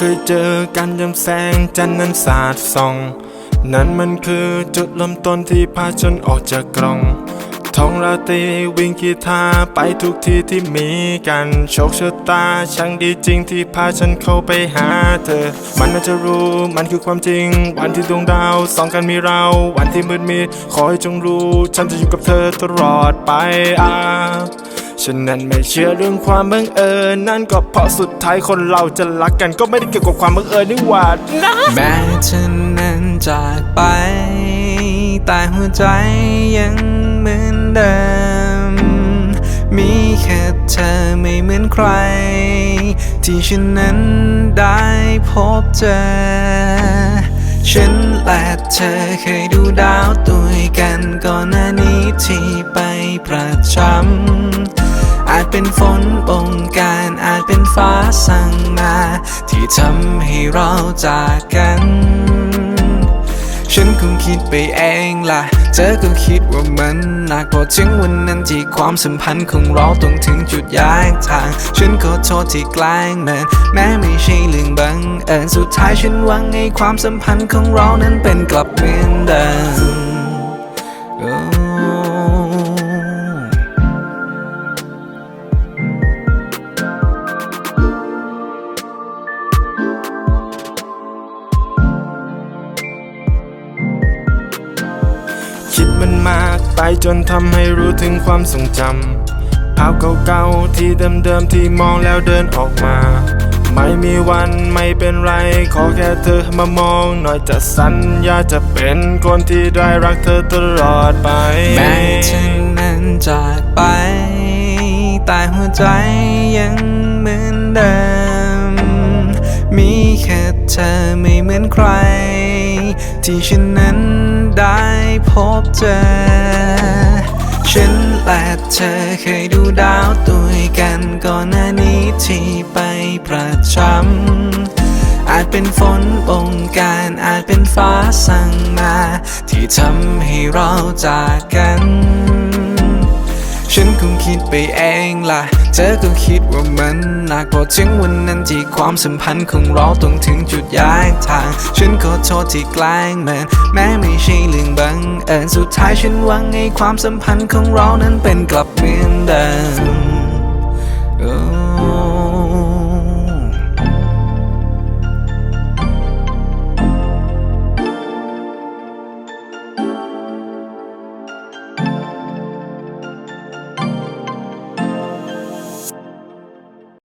เคยเจอกันยามแสงจันทร์นั้นสาดส่อง นั่นมันคือจุดเริ่มต้นที่พาฉันออกจากกล่องท่องราตรีวิ่งกีตาไปทุกที่ที่มีกันโชคชะตาช่างดีจริงที่พาฉันเข้าไปหาเธอ มันน่าจะรู้มันคือความจริง วันที่ดวงดาวสองกันมีเรา วันที่มืดมิดขอให้จงรู้ ฉันจะอยู่กับเธอตลอดไปอ่า ฉันนั้นไม่เชื่อเรื่องความบังเอิญนั่นก็เพราะสุดท้ายคนเราจะรักกันก็ไม่ได้เกี่ยวกับความบังเอิญนี่หว่านะแม้เธอนั้นจากไป แต่หัวใจยังเหมือนเดิม มีแค่เธอไม่เหมือนใคร ที่ฉันนั้นได้พบเจอ ฉันและเธอเคยดูดาวตัวกันก่อนหน้านี้ที่ไปประจำ เป็นฝนบงการอาจเป็นฟ้าสั่งมา ที่ทำให้เราจากกัน ฉันคงคิดไปเองล่ะ เธอก็คิดว่ามันหนักพอถึงวันนั้นที่ความสัมพันธ์ของเราต้องถึงจุดย้ายทาง ฉันขอโทษที่แกล้งมันแม้ไม่ใช่เรื่องบังเอิญสุดท้ายฉันหวังให้ความสัมพันธ์ของเรานั้นเป็นกลับเหมือนเดิม คิดมันมากไปจนทำให้รู้ถึงความทรงจำภาพเก่าๆที่เดิมๆที่มองแล้วเดินออกมา ไม่มีวันไม่เป็นไร ขอแค่เธอมามองหน่อยจะสัญญาจะเป็นคนที่ได้รักเธอตลอดไปแม้เธอนั้นจากไป แต่หัวใจยังเหมือนเดิม มีแค่เธอไม่เหมือนใคร ที่ฉันนั้นได้พบเจอ ฉันและเธอเคยดูดาวตัวกันก่อนหน้านี้ที่ไปประจำอาจเป็นฝนบงการอาจเป็นฟ้าสั่งมา ที่ทำให้เราจากกัน ฉันคงคิดไปเองล่ะ เธอก็คิดว่ามันหนักพอถึงวันนั้นที่ความสัมพันธ์ของเราต้องถึงจุดย้ายทาง ฉันขอโทษที่แกล้งมันแม้ไม่ใช่เรื่องบังเอิญสุดท้ายฉันหวังให้ความสัมพันธ์ของเรานั้นเป็นกลับเหมือนเดิม